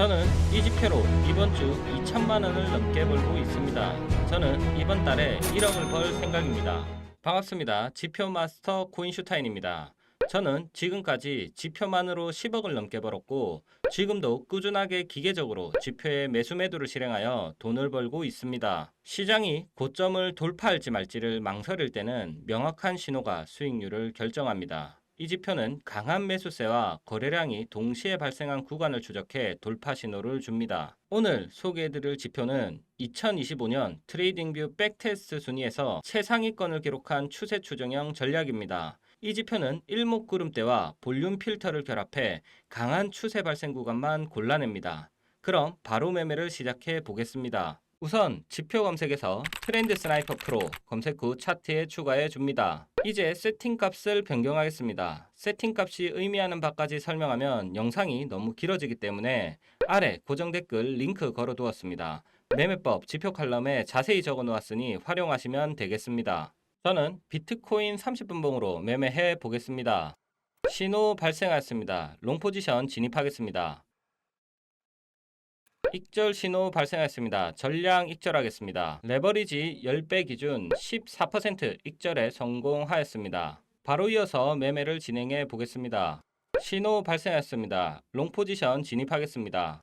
저는 이 지표로 이번 주 2천만 원을 넘게 벌고 있습니다. 저는 이번 달에 1억을 벌 생각입니다. 반갑습니다. 지표 마스터 코인슈타인입니다. 저는 지금까지 지표만으로 10억을 넘게 벌었고 지금도 꾸준하게 기계적으로 지표의 매수 매도를 실행하여 돈을 벌고 있습니다. 시장이 고점을 돌파할지 말지를 망설일 때는 명확한 신호가 수익률을 결정합니다. 이 지표는 강한 매수세와 거래량이 동시에 발생한 구간을 추적해 돌파 신호를 줍니다. 오늘 소개해드릴 지표는 2025년 트레이딩뷰 백테스트 순위에서 최상위권을 기록한 추세 추정형 전략입니다. 이 지표는 일목구름대와 볼륨 필터를 결합해 강한 추세 발생 구간만 골라냅니다. 그럼 바로 매매를 시작해 보겠습니다. 우선 지표 검색에서 트렌드 스나이퍼 프로 검색 후 차트에 추가해 줍니다. 이제 세팅 값을 변경하겠습니다. 세팅 값이 의미하는 바까지 설명하면 영상이 너무 길어지기 때문에 아래 고정 댓글 링크 걸어 두었습니다. 매매법 지표 칼럼에 자세히 적어 놓았으니 활용하시면 되겠습니다. 저는 비트코인 30분봉으로 매매해 보겠습니다. 신호 발생하였습니다. 롱 포지션 진입하겠습니다. 익절 신호 발생했습니다. 전량 익절하겠습니다. 레버리지 10배 기준 14% 익절에 성공하였습니다. 바로 이어서 매매를 진행해 보겠습니다. 신호 발생했습니다. 롱 포지션 진입하겠습니다.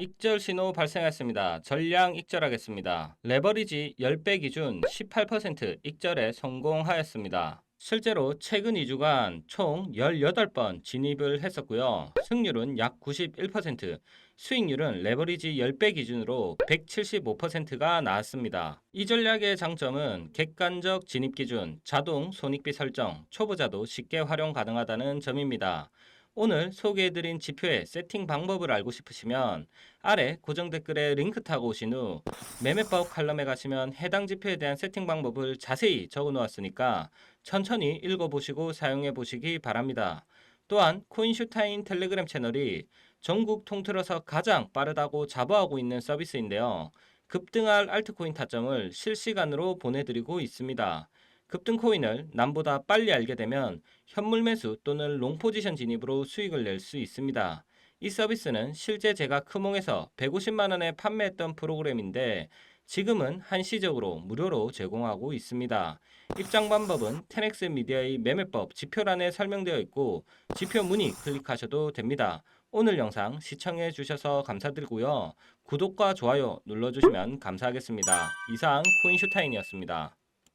익절 신호 발생했습니다. 전량 익절하겠습니다. 레버리지 10배 기준 18% 익절에 성공하였습니다. 실제로 최근 2주간 총 18번 진입을 했었고요. 승률은 약 91%, 수익률은 레버리지 10배 기준으로 175%가 나왔습니다. 이 전략의 장점은 객관적 진입 기준, 자동 손익비 설정, 초보자도 쉽게 활용 가능하다는 점입니다. 오늘 소개해드린 지표의 세팅 방법을 알고 싶으시면 아래 고정 댓글에 링크 타고 오신 후 매매법 칼럼에 가시면 해당 지표에 대한 세팅 방법을 자세히 적어 놓았으니까 천천히 읽어보시고 사용해 보시기 바랍니다. 또한 코인슈타인 텔레그램 채널이 전국 통틀어서 가장 빠르다고 자부하고 있는 서비스인데요. 급등할 알트코인 타점을 실시간으로 보내드리고 있습니다. 급등 코인을 남보다 빨리 알게 되면 현물 매수 또는 롱 포지션 진입으로 수익을 낼 수 있습니다. 이 서비스는 실제 제가 크몽에서 150만 원에 판매했던 프로그램인데 지금은 한시적으로 무료로 제공하고 있습니다. 입장 방법은 테넥스 미디어의 매매법 지표란에 설명되어 있고 지표 문의 클릭하셔도 됩니다. 오늘 영상 시청해 주셔서 감사드리고요. 구독과 좋아요 눌러주시면 감사하겠습니다. 이상 코인슈타인이었습니다.